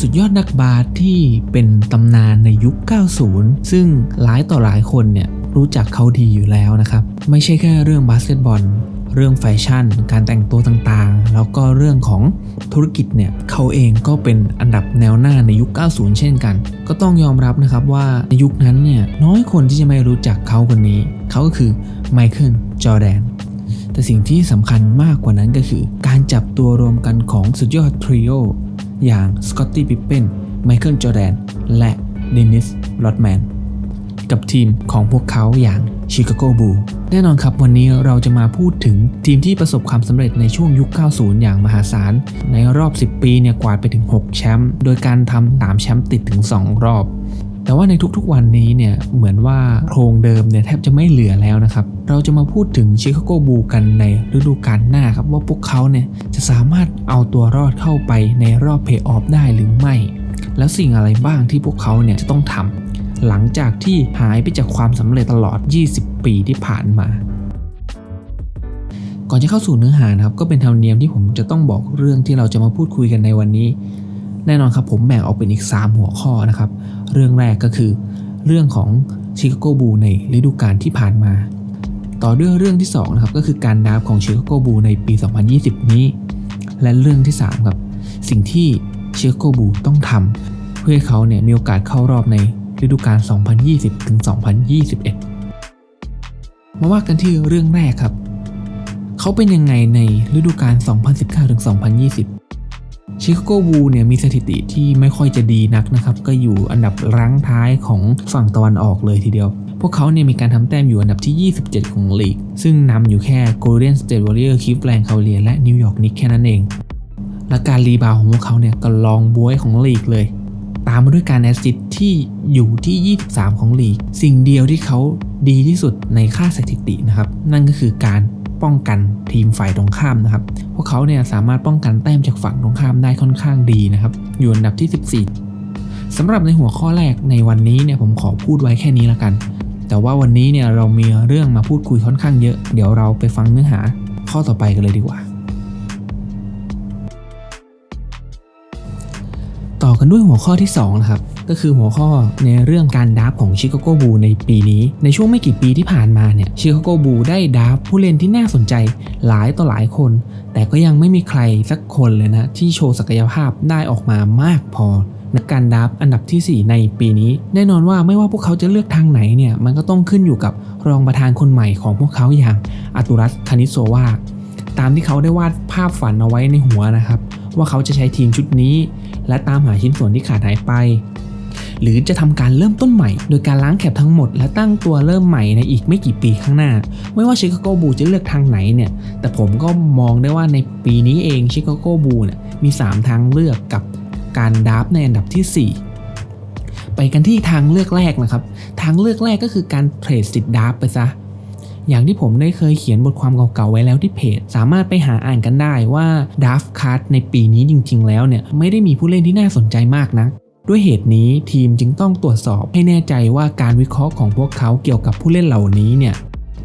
สุดยอดนักบาสที่เป็นตำนานในยุค 90 ซึ่งหลายต่อหลายคนเนี่ยรู้จักเขาดีอยู่แล้วนะครับ ไม่ใช่แค่เรื่องบาสเกตบอล เรื่องแฟชั่น การแต่งตัวต่างๆ แล้วก็เรื่องของธุรกิจเนี่ยเขาเองก็เป็นอันดับแนวหน้าในยุค 90 เช่นกัน ก็ต้องยอมรับนะครับว่าในยุคนั้นเนี่ยน้อยคนที่จะไม่รู้จักเขาคนนี้ เขาก็คือไมเคิลจอแดนแต่สิ่งที่สำคัญมากกว่านั้นก็คือ การจับตัวรวมกันของสุดยอดทริโอ อย่างสกอตตี้ปิปเปนไมเคิลจอแดน และเดนิสโรดแมน กับทีมของพวกเขาอย่างชิคาโกบูแน่นอนครับวันนี้เราจะมาพูดถึงทีมที่ประสบความสำเร็จในช่วงยุค 90 อย่างมหาศาล ในรอบ 10 ปีเนี่ยกวาดไปถึง 6 แชมป์ โดยการทำ3แชมป์ติดถึง 2 รอบ แต่ว่าในทุกๆวันนี้เนี่ยเหมือนว่าโครงเดิมเนี่ยแทบจะไม่เหลือแล้วนะครับ เราจะมาพูดถึงชิคาโกบูกันในฤดูกาลหน้าครับว่าพวกเขาเนี่ยจะสามารถเอาตัวรอดเข้าไปในรอบเพย์ออฟได้หรือไม่ แล้วสิ่งอะไรบ้างที่พวกเขาเนี่ยจะต้องทำหลังจากที่หายไปจากความสำเร็จตลอด 20 ปีที่ผ่านมาก่อนจะเข้าสู่เนื้อหานะครับก็เป็นธรรมเนียมที่ผมจะต้องบอกเรื่องที่เราจะมาพูดคุยกันในวันนี้ แน่นอนครับผมแบ่งออกเป็นอีก 3 หัวข้อนะครับ เรื่องแรกก็คือ เรื่องของชิคาโกบูในฤดูกาลที่ผ่านมา ต่อด้วยเรื่องที่2นะครับก็คือการดราฟของชิคาโกบูในปี 2020 นี้ และเรื่องที่3ครับสิ่งที่ชิคาโกบูต้องทำเพื่อให้เขาเนี่ยมีโอกาสเข้ารอบในฤดูกาล 2020 ถึง 2021 มาว่ากันที่เรื่องแรกครับ เขาเป็นยังไงในฤดูกาล 2019 ถึง 2020 ชิคาโกบูเนี่ยมีสถิติที่ไม่ค่อยจะดีนักนะครับ ก็อยู่อันดับรั้งท้ายของฝั่งตะวันออกเลยทีเดียว พวกเขาเนี่ยมีการทำแต้มอยู่อันดับที่ 27 ของลีก ซึ่งนำอยู่แค่ Golden State Warriors Cleveland Cavaliers และ New York Knicks แค่นั้นเอง และการรีบาวของพวกเขาเนี่ยก็ลองบวยของลีกเลย ตามมาด้วยการแอสซิสที่อยู่ที่ 23 ของลีก สิ่งเดียวที่เขาดีที่สุดในค่าสถิตินะครับ นั่นก็คือการ ป้องกันทีมฝ่ายตรงข้ามนะครับ พวกเขาเนี่ยสามารถป้องกันแต้มจากฝั่งตรงข้ามได้ค่อนข้างดีนะครับ อยู่อันดับที่ 14สำหรับในหัวข้อแรกในวันนี้เนี่ยผมขอพูดไว้แค่นี้ละกัน แต่ว่าวันนี้เนี่ยเรามีเรื่องมาพูดคุยค่อนข้างเยอะ เดี๋ยวเราไปฟังเนื้อหาข้อต่อไปกันเลยดีกว่า ต่อกันด้วยหัวข้อที่2นะครับ ก็คือหัวข้อในเรื่องการดับของชิคาโกบูในปีนี้ ในช่วงไม่กี่ปีที่ผ่านมาเนี่ยชิคาโกบูได้ดับผู้เล่นที่น่าสนใจหลายต่อหลายคน แต่ก็ยังไม่มีใครสักคนเลยนะ ที่โชว์ศักยภาพได้ออกมามากพอในการดับอันดับที่ 4 ในปีนี้ แน่นอนว่าไม่ว่าพวกเขาจะเลือกทางไหนเนี่ยมันก็ต้องขึ้นอยู่กับรองประธานคนใหม่ของพวกเขาอย่างอาตุรัสคานิโซวาตามที่เขาได้วาดภาพฝันเอาไว้ในหัวนะครับ ว่าเขาจะใช้ทีมชุดนี้ และตามหาชิ้นส่วนที่ขาดหายไป หรือจะทำการเริ่มต้นใหม่ โดยการล้างแคปทั้งหมด และตั้งตัวเริ่มใหม่ในอีกไม่กี่ปีข้างหน้า ไม่ว่าชิคาโกบูจะเลือกทางไหนเนี่ย แต่ผมก็มองได้ว่าในปีนี้เองชิคาโกบูเนี่ยมี 3 ทางเลือกกับการดับในอันดับที่ 4 ไปกันที่ทางเลือกแรกนะครับ ทางเลือกแรกก็คือการเทรดสิทธิ์ดับไปซะอย่างที่ผมได้เคยเขียนบทความเก่าๆไว้แล้วที่เพจ สามารถไปหาอ่านกันได้ว่าดัฟคั r ในปีนี้จริงๆแล้วเนี่ยไม่ได้มีผู้เล่นที่น่าสนใจมากนะัก ด้วยเหตุนี้ทีมจึงต้องตรวจสอบให้แน่ใจว่าการวิเคราะห์ของพวกเขาเกี่ยวกับผู้เล่นเหล่านี้เนี่ย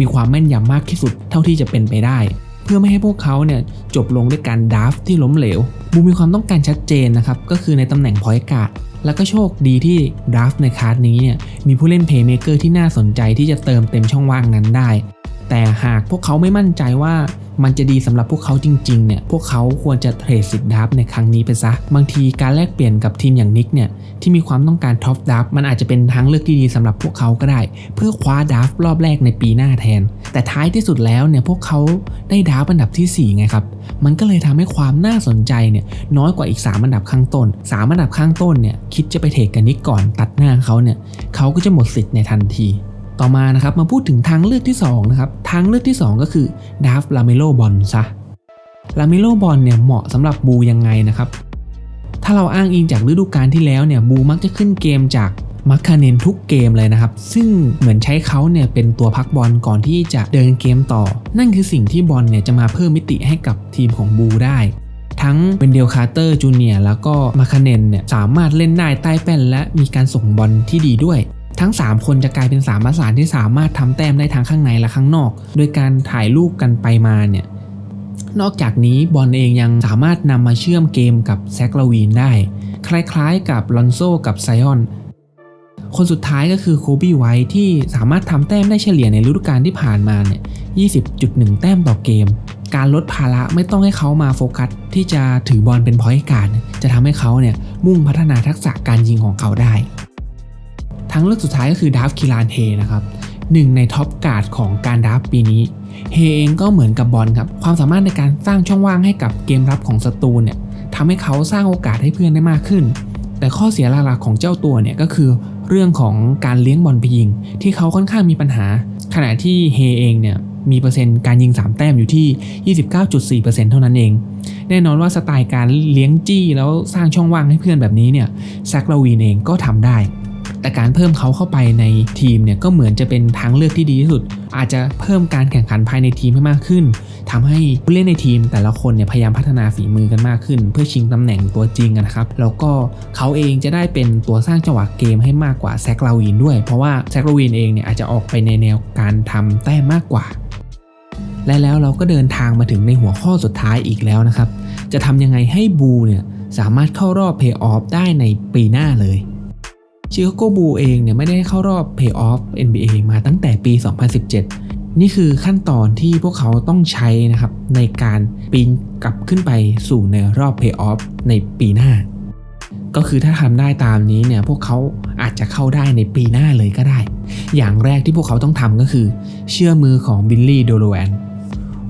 มีความแม่นยำมากที่สุดเท่าที่จะเป็นไปได้ เพื่อไม่ให้พวกเขาเนี่ยจบลงด้วยการดัฟที่ล้มเหลวบูมีความต้องการชัดเจนนะครับก็คือในตำแหน่งพอยต์การ์ดแล้วก็โชคดีที่ดราฟในคาร์ดนี้เนี่ยมีผู้เล่นเพย์เมเกอร์ที่น่าสนใจที่จะเติมเต็มช่องว่างนั้นได้ แต่หากพวกเขาไม่มั่นใจว่ามันจะดีสำหรับพวกเขาจริงๆ เนี่ย พวกเขาควรจะเทรดสิทธิ์ดับในครั้งนี้ไปซะ บางทีการแลกเปลี่ยนกับทีมอย่างนิกเนี่ย ที่มีความต้องการท็อปดับมันอาจจะเป็นทางเลือกที่ดีสำหรับพวกเขาก็ได้ เพื่อคว้าดับรอบแรกในปีหน้าแทน แต่ท้ายที่สุดแล้วเนี่ยพวกเขาได้ดับอันดับที่ 4 ไงครับ มันก็เลยทำให้ความน่าสนใจเนี่ยน้อยกว่าอีก 3 อันดับข้างต้น 3 อันดับข้างต้นเนี่ยคิดจะไปเทรดกับนิกก่อนตัดหน้าเขาเนี่ยเขาก็จะหมดสิทธิ์ในทันที ต่อมานะครับมาพูดถึงทางเลือกที่2นะครับทางเลือกที่ 2 ก็คือดาฟลาเมโลบอลซะลาเมโลบอลเนี่ยเหมาะสำหรับบูยังไงนะครับ ถ้าเราอ้างอิงจากฤดูกาลที่แล้วเนี่ยบูมักจะขึ้นเกมจากมัคคาเนนทุกเกมเลยนะครับ ซึ่งเหมือนใช้เขาเนี่ยเป็นตัวพักบอลก่อนที่จะเดินเกมต่อ นั่นคือสิ่งที่บอลเนี่ยจะมาเพิ่มมิติให้กับทีมของบูได้ ทั้งเป็นเดลคาร์เตอร์จูเนียแล้วก็มาคาเนนเนี่ยสามารถเล่นได้ใต้แป้นและมีการส่งบอลที่ดีด้วย ทั้ง 3 คนจะกลายเป็น3ประสานที่สามารถทำแต้มได้ทั้งข้างในและข้างนอก โดยการถ่ายรูปกันไปมาเนี่ยนอกจากนี้บอลเองยังสามารถนำมาเชื่อมเกมกับแซกลาวีนได้ คล้ายๆกับลอนโซกับไซออน คนสุดท้ายก็คือโคบีไวท์ที่สามารถทำแต้มได้เฉลี่ยในฤดูกาลที่ผ่านมาเนี่ย20.1 แต้มต่อเกม การลดภาระไม่ต้องให้เขามาโฟกัสที่จะถือบอลเป็นพอยต์การ จะทำให้เขาเนี่ยมุ่งพัฒนาทักษะการยิงของเขาได้ ทั้งเลือกสุดท้ายก็คือดาฟคิลานเฮนะครับหนึ่งในท็อปการ์ดของการดาฟปีนี้เฮเองก็เหมือนกับบอลครับ ความสามารถในการสร้างช่องว่างให้กับเกมรับของศัตรูเนี่ยทำให้เขาสร้างโอกาสให้เพื่อนได้มากขึ้น แต่ข้อเสียหลักๆของเจ้าตัวเนี่ยก็คือเรื่องของการเลี้ยงบอลไปยิง ที่เขาค่อนข้างมีปัญหา ขณะที่เฮเองเนี่ยมีเปอร์เซ็นต์การยิง 3 แต้มอยู่ที่ 29.4%เท่านั้นเอง แน่นอนว่าสไตล์การเลี้ยงจี้แล้วสร้างช่องว่างให้เพื่อนแบบนี้เนี่ยแซกลาวีนเองก็ทำได้ แต่การเพิ่มเขาเข้าไปในทีมเนี่ยก็เหมือนจะเป็นทางเลือกที่ดีที่สุด อาจจะเพิ่มการแข่งขันภายในทีมให้มากขึ้นทำให้ผู้เล่นในทีมแต่ละคนเนี่ยพยายามพัฒนาฝีมือกันมากขึ้น เพื่อชิงตำแหน่งตัวจริงนะครับแล้วก็เขาเองจะได้เป็นตัวสร้างจังหวะเกมให้มากกว่าแซกลาวีนด้วย เพราะว่าแซกลาวีนเองเนี่ยอาจจะออกไปในแนวการทำแต้มมากกว่า และแล้วเราก็เดินทางมาถึงในหัวข้อสุดท้ายอีกแล้วนะครับ จะทำยังไงให้บูเนี่ยสามารถเข้ารอบเพย์ออฟได้ในปีหน้าเลย ชิคาโกบูเองเนี่ยไม่ได้เข้ารอบเพย์ออฟ NBA มาตั้งแต่ปี 2017 นี่คือขั้นตอนที่พวกเขาต้องใช้นะครับในการปีนกลับขึ้นไปสู่ในรอบเพย์ออฟในปีหน้า ก็คือถ้าทำได้ตามนี้เนี่ยพวกเขาอาจจะเข้าได้ในปีหน้าเลยก็ได้ อย่างแรกที่พวกเขาต้องทำก็คือ เชื่อมือของบิลลี่โดโลแวน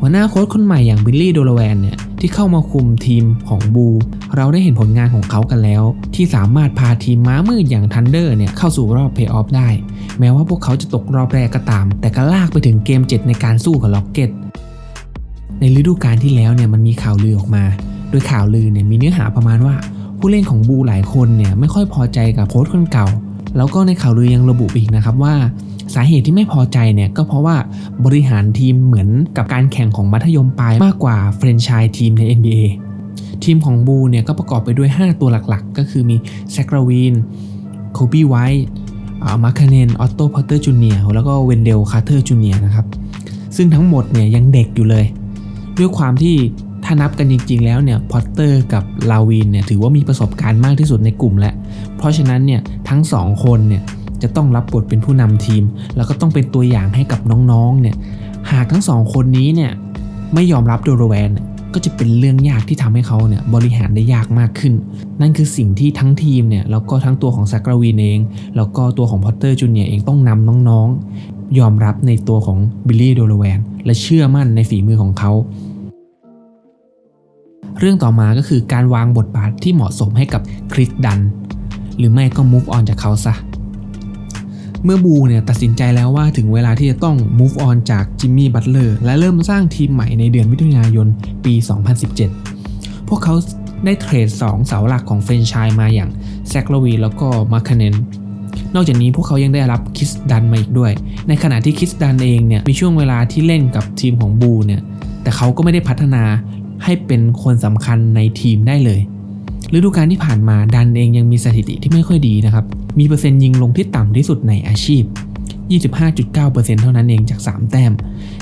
หัวหน้าโค้ชคนใหม่อย่างบิลลี่โดโลแวนเนี่ย ที่เข้ามาคุมทีมของบู เราได้เห็นผลงานของเขากันแล้ว ที่สามารถพาทีมม้ามืดอย่างทันเดอร์เนี่ยเข้าสู่รอบเพย์ออฟได้ แม้ว่าพวกเขาจะตกรอบแรกก็ตาม แต่ก็ลากไปถึงเกม 7 ในการสู้กับล็อกเก็ตในฤดูกาลที่แล้วเนี่ยมันมีข่าวลือออกมา โดยข่าวลือเนี่ยมีเนื้อหาประมาณว่า ผู้เล่นของบูหลายคนเนี่ยไม่ค่อยพอใจกับโค้ชคนเก่า แล้วก็ในข่าวลือยังระบุอีกนะครับว่า สาเหตุที่ไม่พอใจเนี่ยก็เพราะว่าบริหารทีมเหมือนกับการแข่งของมัธยมปลายมากกว่าเฟรนช์ชายทีมใน NBA ทีมของบูเนี่ยก็ประกอบไปด้วย 5 ตัวหลักๆ ก็คือมีแซคราวีนโคบีไวท์มาร์คเนนออตโตพอตเตอร์จูเนียแล้วก็เวนเดลคาร์เตอร์จูเนียนะครับ ซึ่งทั้งหมดเนี่ยยังเด็กอยู่เลย ด้วยความที่ถ้านับกันจริง ๆ แล้วเนี่ยพอตเตอร์กับลาวินเนี่ยถือว่ามีประสบการณ์มากที่สุดในกลุ่มแล้ว เพราะฉะนั้นเนี่ยทั้งสองคนเนี่ย จะต้องรับบทเป็นผู้นำทีม แล้วก็ต้องเป็นตัวอย่างให้กับน้องๆเนี่ยหากทั้งสองคนนี้เนี่ยไม่ยอมรับโดโรแวนเนี่ยก็จะเป็นเรื่องยากที่ทำให้เขาเนี่ยบริหารได้ยากมากขึ้น นั่นคือสิ่งที่ทั้งทีมเนี่ยแล้วก็ทั้งตัวของซักราวีนเอง แล้วก็ตัวของพอตเตอร์จูเนียเองต้องนำน้องๆ ยอมรับในตัวของบิลลี่โดโรแวนและเชื่อมั่นในฝีมือของเขา เรื่องต่อมาก็คือการวางบทบาทที่เหมาะสมให้กับคริสดัน หรือไม่ก็ move on จากเขาซะ เมื่อบูเนี่ยตัดสินใจแล้วว่าถึงเวลาที่จะต้อง move on จากจิมมี่บัตเลอร์และเริ่มสร้างทีมใหม่ในเดือนมิถุนายนปี 2017 พวกเขาได้เทรด 2 เสาหลักของเฟรนชชายมาอย่างแซคลวีแล้วก็มาร์คเนนนอกจากนี้พวกเขายังได้รับคิสดันมาอีกด้วย ในขณะที่คิสดันเองเนี่ยมีช่วงเวลาที่เล่นกับทีมของบูเนี่ยแต่เขาก็ไม่ได้พัฒนาให้เป็นคนสำคัญในทีมได้เลยฤดูกาลที่ผ่านมาดันเองยังมีสถิติที่ไม่ค่อยดีนะครับ มีเปอร์เซ็นต์ยิงลงที่ต่ำที่สุดในอาชีพ 25.9%เท่านั้นเองจาก 3 แต้ม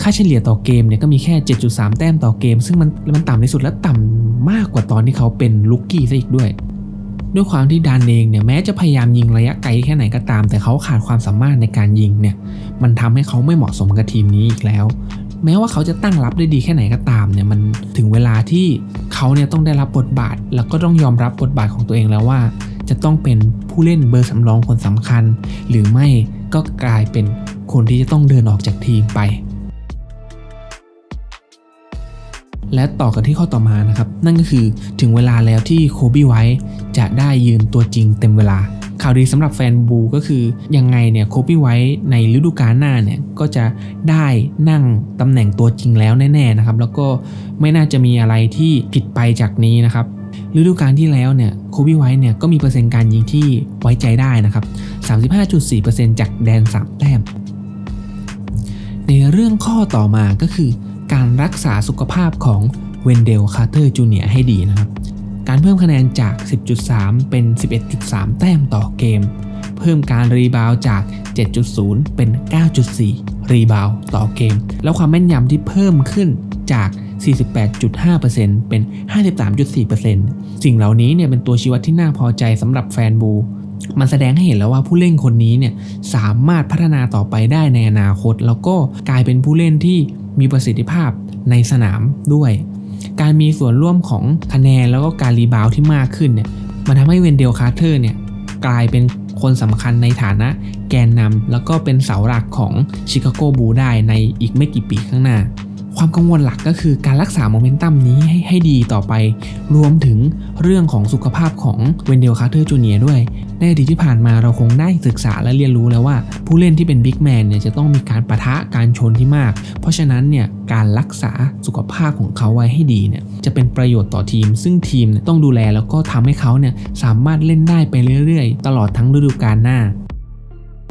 ค่าเฉลี่ยต่อเกมเนี่ยก็มีแค่ 7.3 แต้มต่อเกม ซึ่งมันมันต่ำที่สุดและต่ำมากกว่าตอนที่เขาเป็นลุกกี้ซะอีกด้วย ด้วยความที่ดันเองเนี่ยแม้จะพยายามยิงระยะไกลแค่ไหนก็ตาม แต่เขาขาดความสามารถในการยิงเนี่ยมันทำให้เขาไม่เหมาะสมกับทีมนี้อีกแล้ว แม้ว่าเขาจะตั้งรับได้ดีแค่ไหนก็ตามเนี่ยมันถึงเวลาที่เขาเนี่ยต้องได้รับบทบาท แล้วก็ต้องยอมรับบทบาทของตัวเองแล้วว่า จะต้องเป็นผู้เล่นเบอร์สำรองคนสำคัญ หรือไม่ก็กลายเป็นคนที่จะต้องเดินออกจากทีมไป และต่อกันที่ข้อต่อมานะครับ นั่นก็คือถึงเวลาแล้วที่โคบี้ไวท์จะได้ยืนตัวจริงเต็มเวลาข่าวดีสำหรับแฟนบูก็คือยังไงเนี่ยโคบี้ไวท์ในฤดูกาลหน้าเนี่ยก็จะได้นั่งตำแหน่งตัวจริงแล้วแน่ๆนะครับ แล้วก็ไม่น่าจะมีอะไรที่ผิดไปจากนี้นะครับ ฤดูกาลที่แล้วเนี่ยโคบี้ไวท์เนี่ยก็มีเปอร์เซ็นต์การยิงที่ไว้ใจได้นะครับ 35.4%จากแดน 3 แต้ม ในเรื่องข้อต่อมาก็คือ การรักษาสุขภาพของเวนเดลคาร์เตอร์จูเนียให้ดีนะครับ การเพิ่มคะแนนจาก 10.3 เป็น 11.3 แต้มต่อเกม เพิ่มการรีบาวจาก 7.0 เป็น 9.4 รีบาวต่อเกม แล้วความแม่นยำที่เพิ่มขึ้นจาก 48.5%เป็น 53.4%สิ่งเหล่านี้เนี่ยเป็นตัวชี้วัดที่น่าพอใจสำหรับแฟนบู มันแสดงให้เห็นแล้วว่าผู้เล่นคนนี้เนี่ยสามารถพัฒนาต่อไปได้ในอนาคต แล้วก็กลายเป็นผู้เล่นที่มีประสิทธิภาพในสนามด้วย การมีส่วนร่วมของคะแนนแล้วก็การรีบาวด์ที่มากขึ้นเนี่ยมันทำให้เวนเดลคาร์เทอร์เนี่ยกลายเป็นคนสำคัญในฐานะแกนนำแล้วก็เป็นเสาหลักของชิคาโกบูได้ในอีกไม่กี่ปีข้างหน้า ความกังวลหลักก็คือการรักษาโมเมนตัมนี้ให้ให้ดีต่อไป รวมถึงเรื่องของสุขภาพของเวนเดลคาร์เทอร์จูเนียด้วย ในอดีตที่ผ่านมาเราคงได้ศึกษาและเรียนรู้แล้วว่า ผู้เล่นที่เป็นบิ๊กแมนเนี่ยจะต้องมีการประทะการชนที่มาก เพราะฉะนั้นเนี่ยการรักษาสุขภาพของเขาไว้ให้ดีเนี่ยจะเป็นประโยชน์ต่อทีม ซึ่งทีมต้องดูแลแล้วก็ทำให้เขาเนี่ยสามารถเล่นได้ไปเรื่อยๆ ตลอดทั้งฤดูกาลหน้า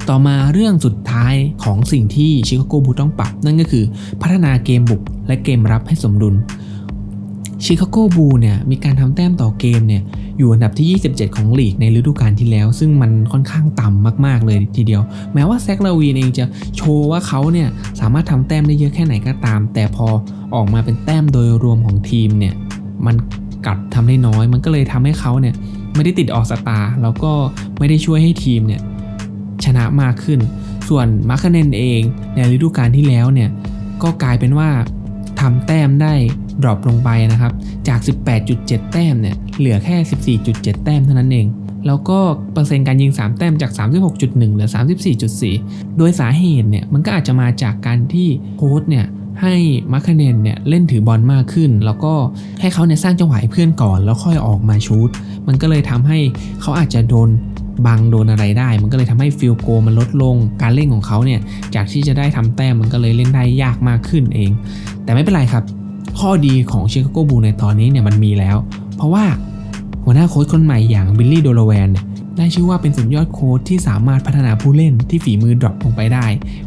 ต่อมาเรื่องสุดท้ายของสิ่งที่ชิคาโกบูต้องปรับ นั่นก็คือพัฒนาเกมบุกและเกมรับให้สมดุลชิคาโกบูเนี่ยมีการทำแต้มต่อเกมเนี่ยอยู่อันดับที่ 27 ของลีกในฤดูกาลที่แล้ว ซึ่งมันค่อนข้างต่ำมาก ๆ เลยทีเดียว แม้ว่าแซกลาวีนเองจะโชว์ว่าเขาเนี่ยสามารถทำแต้มได้เยอะแค่ไหนก็ตาม แต่พอออกมาเป็นแต้มโดยรวมของทีมเนี่ยมันกลับทำได้น้อย มันก็เลยทำให้เขาเนี่ยไม่ได้ติดออกสตาร์แล้วก็ไม่ได้ช่วยให้ทีมเนี่ย ชนะมากขึ้น ส่วนมาร์คเนนเองในฤดูกาลที่แล้วเนี่ยก็กลายเป็นว่าทำแต้มได้ดรอปลงไปนะครับ จาก 18.7 แต้มเนี่ยเหลือแค่ 14.7 แต้มเท่านั้นเอง แล้วก็เปอร์เซ็นต์การยิง 3 แต้มจาก 36.1 เหลือ 34.4 โดยสาเหตุเนี่ยมันก็อาจจะมาจากการที่โค้ชเนี่ยให้มาร์คเนนเนี่ยเล่นถือบอลมากขึ้น แล้วก็ให้เขาเนี่ยสร้างจังหวะให้เพื่อนก่อน แล้วค่อยออกมาชูตมันก็เลยทำให้เขาอาจจะโดน บังโดนอะไรได้ มันก็เลยทำให้ฟิลโกมันลดลง การเล่นของเขาเนี่ยจากที่จะได้ทำแต้มมันก็เลยเล่นได้ยากมากขึ้นเอง แต่ไม่เป็นไรครับ ข้อดีของชิคาโกบูในตอนนี้เนี่ยมันมีแล้ว เพราะว่าหัวหน้าโค้ชคนใหม่อย่างบิลลี่โดโลแวนเนี่ยได้ชื่อว่าเป็นสุดยอดโค้ชที่สามารถพัฒนาผู้เล่นที่ฝีมือดรอปลงไปได้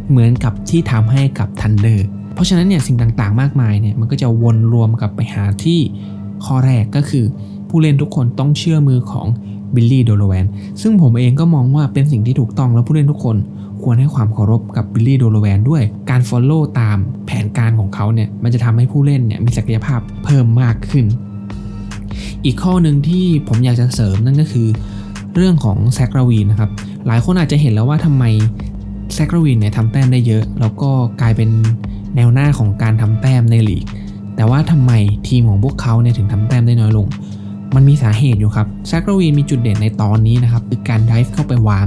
เหมือนกับที่ทำให้กับทันเดอร์เพราะฉะนั้นเนี่ยสิ่งต่างๆ มากมายเนี่ยมันก็จะวนรวมกลับไปหาที่ข้อแรกก็คือ ผู้เล่นทุกคนต้องเชื่อมือของ บิลลี่โดโลแวนซึ่งผมเองก็มองว่าเป็นสิ่งที่ถูกต้องแล้วผู้เล่นทุกคน ควรให้ความเคารพกับบิลลี่โดโลแวนด้วยการ Follow ตามแผนการของเขาเนี่ยมันจะทำให้ผู้เล่นเนี่ยมีศักยภาพเพิ่มมากขึ้น อีกข้อหนึ่งที่ผมอยากจะเสริมนั่นก็คือ เรื่องของแซกราวีนนะครับหลายคนอาจจะเห็นแล้วว่าทำไมแซกราวีนเนี่ยทำแต้มได้เยอะ แล้วก็กลายเป็นแนวหน้าของการทำแต้มในลีกแต่ว่าทำไมทีมของพวกเขาเนี่ยถึงทำแต้มได้น้อยลง มันมีสาเหตุอยู่ครับแซกรวีนมีจุดเด่นในตอนนี้นะครับคือการไดฟ์เข้าไปวาง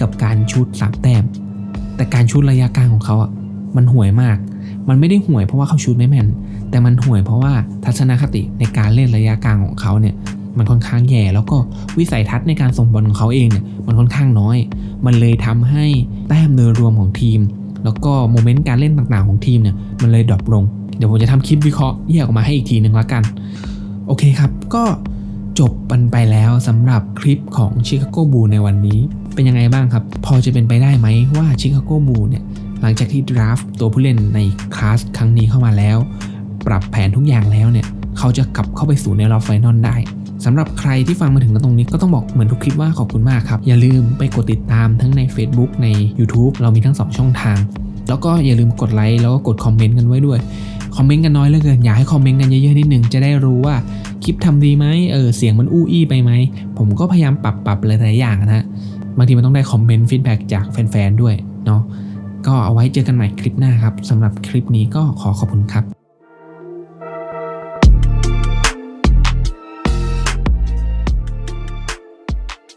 กับการชูดสามแต้ม แต่การชูดระยะกลางของเขาอะมันห่วยมาก มันไม่ได้ห่วยเพราะว่าเขาชูดไม่แม่น แต่มันห่วยเพราะว่าทัศนคติในการเล่นระยะกลางของเขาเนี่ยมันค่อนข้างแย่ แล้วก็วิสัยทัศน์ในการส่งบอลของเขาเองเนี่ยมันค่อนข้างน้อย มันเลยทำให้แต้มโดยรวมของทีม แล้วก็โมเมนต์การเล่นต่างๆของทีมเนี่ยมันเลยดรอปลง เดี๋ยวผมจะทำคลิปวิเคราะห์แยกออกมาให้อีกทีหนึ่งละกัน โอเคครับ ก็ จบกันไปแล้วสำหรับคลิปของชิคาโกบูในวันนี้ เป็นยังไงบ้างครับ พอจะเป็นไปได้ไหมว่าชิคาโกบูเนี่ยหลังจากที่ดราฟตัวผู้เล่นในคลาสครั้งนี้เข้ามาแล้ว ปรับแผนทุกอย่างแล้วเนี่ย เขาจะกลับเข้าไปสู่ในรอบไฟนอลได้สำหรับใครที่ฟังมาถึงตรงนี้ก็ต้องบอกเหมือนทุกคลิปว่าขอบคุณมากครับ อย่าลืมไปกดติดตามทั้งใน Facebook ใน YouTube เรามีทั้ง 2 ช่องทาง แล้วก็อย่าลืมกดไลค์แล้วก็กดคอมเมนต์กันไว้ด้วยคอมเมนต์กันน้อยเหลือเกินอยากให้คอมเมนต์กันเยอะๆนิดนึงจะได้รู้ว่า คลิปทำดีไหมเออเสียงมันอู้อี้ไปไหม ผมก็พยายามปรับปรับหลายๆอย่างนะฮะบางทีมันต้องได้คอมเมนต์ฟีดแบ็กจากแฟนๆด้วยเนาะก็เอาไว้เจอกันใหม่คลิปหน้าครับสำหรับคลิปนี้ก็ขอขอบคุณครับ